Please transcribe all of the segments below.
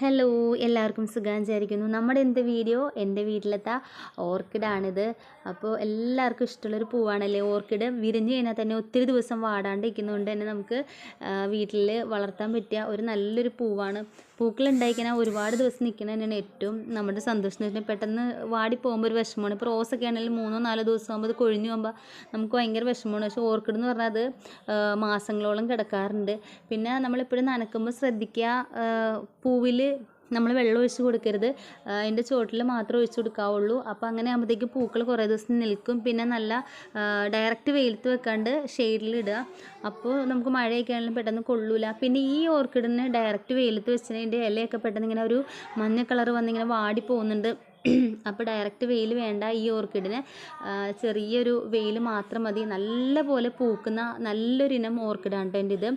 Hello എല്ലാവർക്കും സുഖം വിചാരിക്കുന്നു നമ്മുടെ എന്ത് വീഡിയോ? എന്റെ വീട്ടിലത്തെ ഓർക്കിഡാണിത് അപ്പോൾ എല്ലാവർക്കും ഇഷ്ടമുള്ളൊരു പൂവാണല്ലേ ഓർക്കിഡ് വിരിഞ്ഞ് കഴിഞ്ഞാൽ തന്നെ ഒത്തിരി ദിവസം വാടാണ്ടിരിക്കുന്നതുകൊണ്ട് തന്നെ നമുക്ക് വീട്ടിൽ വളർത്താൻ പറ്റിയ ഒരു നല്ലൊരു പൂവാണ്. പൂക്കൾ ഉണ്ടായിക്കഴിഞ്ഞാൽ ഒരുപാട് ദിവസം നിൽക്കുന്നത് തന്നെയാണ് ഏറ്റവും നമ്മുടെ സന്തോഷം തന്നെ. പെട്ടെന്ന് വാടി പോകുമ്പോൾ ഒരു വിഷമമാണ്. ഇപ്പോൾ റോസൊക്കെ ആണെങ്കിൽ മൂന്നോ നാലോ ദിവസം ആകുമ്പോൾ അത് കൊഴിഞ്ഞു പോകുമ്പോൾ നമുക്ക് ഭയങ്കര വിഷമമാണ്. പക്ഷേ ഓർക്കിഡ് എന്ന് പറഞ്ഞാൽ അത് മാസങ്ങളോളം കിടക്കാറുണ്ട്. പിന്നെ നമ്മളിപ്പോഴും നനക്കുമ്പോൾ ശ്രദ്ധിക്കുക പൂവിൽ നമ്മൾ വെള്ളം ഒഴിച്ച് കൊടുക്കരുത്. അതിന്റെ ചുവട്ടിൽ മാത്രം ഒഴിച്ച് കൊടുക്കാവുള്ളൂ. അപ്പോൾ അങ്ങനെ ആകുമ്പോഴത്തേക്ക് പൂക്കൾ കുറേ ദിവസം നിൽക്കും. പിന്നെ നല്ല ഡയറക്റ്റ് വെയിലത്ത് വെക്കാണ്ട് ഷെയ്ഡിലിടുക അപ്പോൾ നമുക്ക് മഴയൊക്കെ ആണെങ്കിലും പെട്ടെന്ന് കൊള്ളൂല. പിന്നെ ഈ ഓർക്കിഡിന് ഡയറക്റ്റ് വെയിലത്ത് വെച്ചതിന്റെ ഇലയൊക്കെ പെട്ടെന്ന് ഇങ്ങനെ ഒരു മഞ്ഞ കളർ വന്നിങ്ങനെ വാടി പോകുന്നുണ്ട്. അപ്പോൾ ഡയറക്റ്റ് വെയിൽ വേണ്ട ഈ ഓർക്കിഡിന്. ചെറിയൊരു വെയിൽ മാത്രം മതി. നല്ല പോലെ പൂക്കുന്ന നല്ലൊരിനം ഓർക്കിഡാണ് കേട്ടോ എന്റെ ഇത്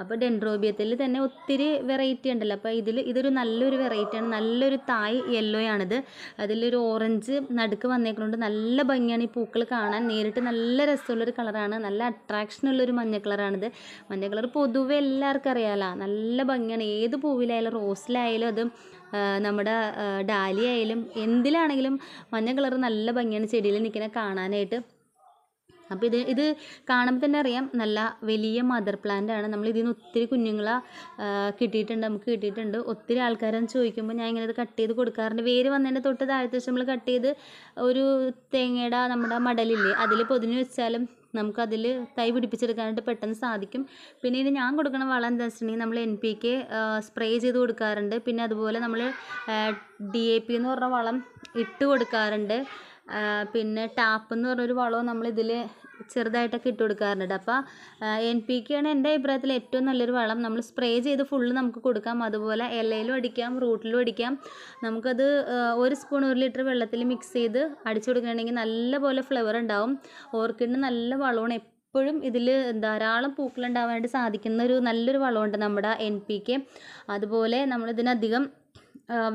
അപ്പോൾ ഡെൻഡ്രോബിയത്തിൽ തന്നെ ഒത്തിരി വെറൈറ്റി ഉണ്ടല്ലോ. അപ്പോൾ ഇതിൽ ഇതൊരു നല്ലൊരു വെറൈറ്റിയാണ് നല്ലൊരു തായ് യെല്ലോ ആണിത്. അതിലൊരു ഓറഞ്ച് നടുക്ക് വന്നേക്കുന്നുണ്ട് നല്ല ഭംഗിയാണ് ഈ പൂക്കൾ കാണാൻ. നേരിട്ട് നല്ല രസമുള്ളൊരു കളറാണ് നല്ല അട്രാക്ഷൻ ഉള്ളൊരു മഞ്ഞ കളറാണിത് മഞ്ഞ കളർ പൊതുവെ എല്ലാവർക്കും അറിയാലോ. നല്ല ഭംഗിയാണ്. ഏത് പൂവിലായാലും റോസിലായാലും അത് നമ്മുടെ ഡാലിയായാലും എന്തിലാണെങ്കിലും മഞ്ഞ കളർ നല്ല ഭംഗിയാണ് ചെടിയിൽ നിൽക്കുന്നത് കാണാനായിട്ട്. അപ്പോൾ ഇത് ഇത് കാണുമ്പോൾ തന്നെ അറിയാം നല്ല വലിയ മദർ പ്ലാന്റ് ആണ്. നമ്മൾ ഇതിൽ നിന്ന് ഒത്തിരി കുഞ്ഞുങ്ങളെ കിട്ടിയിട്ടുണ്ട് നമുക്ക് കിട്ടിയിട്ടുണ്ട്. ഒത്തിരി ആൾക്കാരെന്ന് ചോദിക്കുമ്പോൾ ഞാൻ ഇങ്ങനെ ഇത് കട്ട് ചെയ്ത് കൊടുക്കാറുണ്ട്. വേര് വന്നതിന്റെ തൊട്ട് താഴത്തെ വെച്ച് നമ്മൾ കട്ട് ചെയ്ത് ഒരു തേങ്ങയുടെ നമ്മുടെ മടലില്ലേ അതിൽ പൊതിഞ്ഞ് വെച്ചാലും നമുക്കതിൽ തൈ പിടിപ്പിച്ചെടുക്കാനായിട്ട് പെട്ടെന്ന് സാധിക്കും. പിന്നെ ഇത് ഞാൻ കൊടുക്കുന്ന വളം എന്താ വെച്ചിട്ടുണ്ടെങ്കിൽ നമ്മൾ എൻ പി കെ സ്പ്രേ ചെയ്ത് കൊടുക്കാറുണ്ട്. പിന്നെ അതുപോലെ നമ്മൾ ഡി എ പി എന്ന് പറഞ്ഞ വളം ഇട്ട് കൊടുക്കാറുണ്ട്. പിന്നെ ടാപ്പ് എന്ന് പറഞ്ഞൊരു വളവും നമ്മൾ ഇതിൽ ചെറുതായിട്ടൊക്കെ ഇട്ട് കൊടുക്കാറുണ്ട്. അപ്പോൾ എൻ പി കെ ആണ് എന്റെ അഭിപ്രായത്തിൽ ഏറ്റവും നല്ലൊരു വളം. നമ്മൾ സ്പ്രേ ചെയ്ത് ഫുള്ള് നമുക്ക് കൊടുക്കാം. അതുപോലെ ഇലയിലും അടിക്കാം റൂട്ടിലും അടിക്കാം. നമുക്കത് ഒരു സ്പൂൺ ഒരു ലിറ്റർ വെള്ളത്തിൽ മിക്സ് ചെയ്ത് അടിച്ചു കൊടുക്കുകയാണെങ്കിൽ നല്ലപോലെ ഫ്ലവർ ഉണ്ടാവും. ഓർക്കിഡിന് നല്ല വളമാണ്. എപ്പോഴും ഇതിൽ ധാരാളം പൂക്കളുണ്ടാവാനായിട്ട് സാധിക്കുന്ന ഒരു നല്ലൊരു വളമുണ്ട് നമ്മുടെ എൻ പി കെ അതുപോലെ നമ്മളിതിനധികം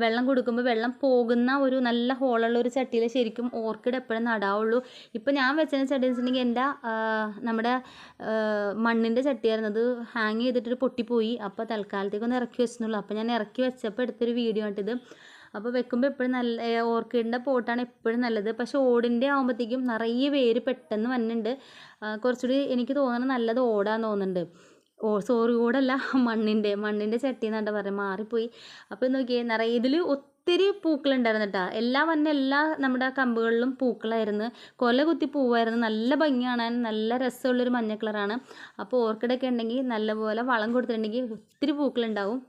വെള്ളം കൊടുക്കുമ്പോൾ വെള്ളം പോകുന്ന ഒരു നല്ല ഹോളുള്ള ഒരു ചട്ടിയിൽ ശരിക്കും ഓർക്കിഡ് എപ്പോഴും നടാവുള്ളൂ. ഇപ്പോൾ ഞാൻ വെച്ചതിന് ചട്ടി വെച്ചിട്ടുണ്ടെങ്കിൽ എന്റെ നമ്മുടെ മണ്ണിന്റെ ചട്ടിയായിരുന്നു. അത് ഹാങ് ചെയ്തിട്ട് പൊട്ടിപ്പോയി അപ്പോൾ തൽക്കാലത്തേക്ക് ഒന്ന് ഇറക്കി വെച്ചിട്ടുള്ളൂ അപ്പോൾ ഞാൻ ഇറക്കി വെച്ചപ്പോൾ എടുത്തൊരു വീഡിയോ ആയിട്ടിത് അപ്പോൾ വെക്കുമ്പോൾ എപ്പോഴും നല്ല ഓർക്കിഡിന്റെ പോട്ടാണ് എപ്പോഴും നല്ലത്. പക്ഷേ ഓടിന്റെ ആകുമ്പോഴത്തേക്കും നിറയെ വേര് പെട്ടെന്ന് വന്നിട്ടുണ്ട് കുറച്ചുകൂടി എനിക്ക് തോന്നുന്നത് നല്ലത് ഓടാന്ന് തോന്നുന്നുണ്ട്. ഓ സോറി കൂടല്ല. മണ്ണിന്റെ മണ്ണിന്റെ ചട്ടി എന്നാണ്ട് പറയുക മാറിപ്പോയി. അപ്പോൾ നോക്കിയേ നിറയെ ഇതിൽ ഒത്തിരി പൂക്കളുണ്ടായിരുന്നു കേട്ടോ. എല്ലാ വന്ന എല്ലാ നമ്മുടെ കമ്പുകളിലും പൂക്കളായിരുന്നു. കൊല കുത്തി പൂവായിരുന്നു. നല്ല ഭംഗി കാണാൻ നല്ല രസമുള്ളൊരു മഞ്ഞ കളറാണ്. അപ്പോൾ ഓർക്കിഡൊക്കെ ഉണ്ടെങ്കിൽ നല്ലപോലെ വളം കൊടുത്തിട്ടുണ്ടെങ്കിൽ ഒത്തിരി പൂക്കളുണ്ടാവും.